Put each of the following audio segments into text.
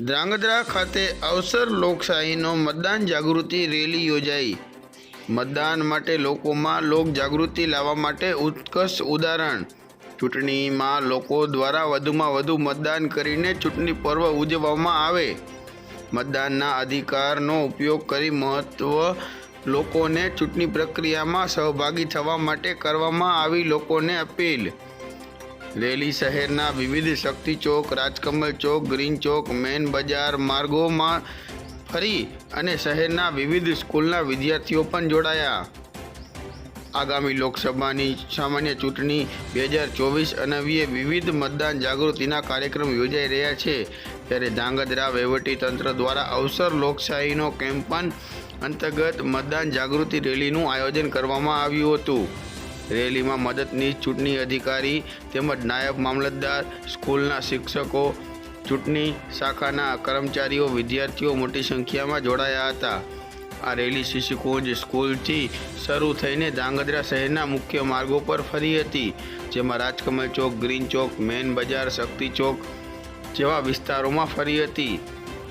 ધ્રાંગધ્રા ખાતે અવસર લોકશાહીનો મતદાન જાગૃતિ રેલી યોજાઈ. મતદાન માટે લોકોમાં લોક જાગૃતિ લાવવા માટે ઉત્કર્ષ ઉદાહરણ. ચૂંટણીમાં લોકો દ્વારા વધુમાં વધુ મતદાન કરીને ચૂંટણી પર્વ ઉજવવામાં આવે. મતદાનના અધિકારનો ઉપયોગ કરી મહત્વ લોકોને ચૂંટણી પ્રક્રિયામાં સહભાગી થવા માટે કરવામાં આવી લોકોને અપીલ. રેલી શહેરના વિવિધ શક્તિ ચોક, રાજકમલ ચોક, ગ્રીન ચોક, મેન બજાર માર્ગોમાં ફરી અને શહેરના વિવિધ સ્કૂલના વિદ્યાર્થીઓ પણ જોડાયા. આગામી લોકસભાની સામાન્ય ચૂંટણી બે હજાર ચોવીસ અનવીએ વિવિધ મતદાન જાગૃતિના કાર્યક્રમ યોજાઈ રહ્યા છે. ત્યારે ધાંગધ્રા વહીવટીતંત્ર દ્વારા અવસર લોકશાહીનો કેમ્પન અંતર્ગત મતદાન જાગૃતિ રેલીનું આયોજન કરવામાં આવ્યું હતું. રેલીમાં મદદની ચૂંટણી અધિકારી તેમજ નાયબ મામલતદાર, સ્કૂલના શિક્ષકો, ચૂંટણી શાખાના કર્મચારીઓ, વિદ્યાર્થીઓ મોટી સંખ્યામાં જોડાયા હતા. આ રેલી શિશુકુંજ સ્કૂલથી શરૂ થઈને ધાંગધ્રા શહેરના મુખ્ય માર્ગો પર ફરી હતી, જેમાં રાજકમલ ચોક, ગ્રીન ચોક, મેન બજાર, શક્તિ ચોક જેવા વિસ્તારોમાં ફરી હતી.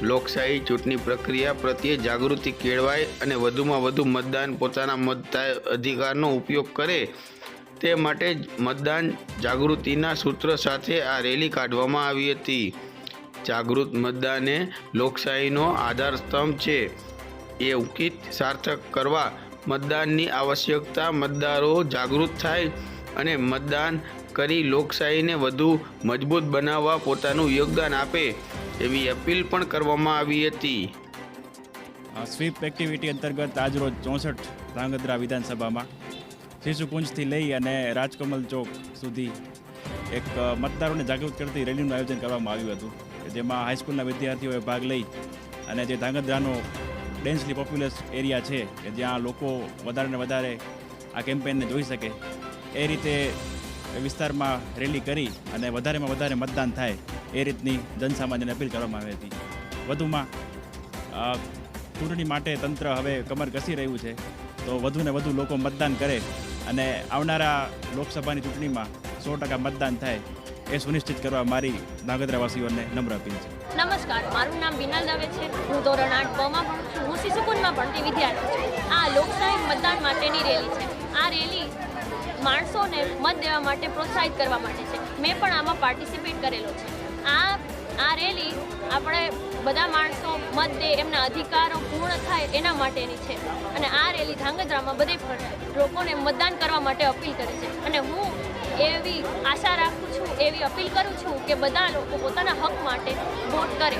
લોકશાહી ચૂંટણી પ્રક્રિયા પ્રત્યે જાગૃતિ કેળવાય અને વધુમાં વધુ મતદાન પોતાના મતદાય અધિકારનો ઉપયોગ કરે તે માટે મતદાન જાગૃતિના સૂત્ર સાથે આ રેલી કાઢવામાં આવી હતી. જાગૃત મતદાન એ લોકશાહીનો આધાર સ્તંભ છે. એ ઉકિત સાર્થક કરવા મતદાનની આવશ્યકતા મતદારો જાગૃત થાય અને મતદાન કરી લોકશાહીને વધુ મજબૂત બનાવવા પોતાનું યોગદાન આપે. એવી અપીલ પણ કરવામાં આવી હતી. સ્વીપ એક્ટિવિટી અંતર્ગત આજરોજ ચોસઠ ધ્રાંગધ્રા વિધાનસભામાં શિશુકુંજથી લઈ અને રાજકમલ ચોક સુધી એક મતદારોને જાગૃત કરતી રેલીનું આયોજન કરવામાં આવ્યું હતું જેમાં હાઈસ્કૂલના વિદ્યાર્થીઓએ ભાગ લઈ અને જે ધ્રાંગધ્રાનો ડેન્સલી પોપ્યુલસ એરિયા છે કે જ્યાં લોકો વધારે ને વધારે આ કેમ્પેનને જોઈ શકે, એ રીતે વિસ્તારમાં રેલી કરી અને વધારેમાં વધારે મતદાન થાય એ રીતની જનસામાન્યને અપીલ કરવામાં આવી હતી. વધુમાં ચૂંટણી માટે તંત્ર હવે કમર કસી રહ્યું છે, તો વધુને વધુ લોકો મતદાન કરે અને આવનારા લોકસભાની ચૂંટણીમાં સો ટકા મતદાન થાય એ સુનિશ્ચિત કરવા મારી નાગદરાવાસીઓને નમ્ર અપીલ છે. નમસ્કાર, મારું નામ બિનલ દવે છે. હું ધોરણ આઠ બમાં ભણું છું. હું શિશુકુંજમાં ભણતી વિદ્યાર્થી છું. આ લોકશાહી મતદાન માટેની રેલી છે. આ રેલી માણસોને મત દેવા માટે પ્રોત્સાહિત કરવા માટે છે. મેં પણ આમાં પાર્ટિસિપેટ કરેલો છે. આ આ રેલી આપણે બધા માણસો મત દે એમના અધિકારો પૂર્ણ થાય એના માટેની છે. અને આ રેલી ધ્રાંગધ્રામાં બધે લોકોને મતદાન કરવા માટે અપીલ કરે છે. અને હું એવી આશા રાખું છું, એવી અપીલ કરું છું કે બધા લોકો પોતાના હક માટે વોટ કરે.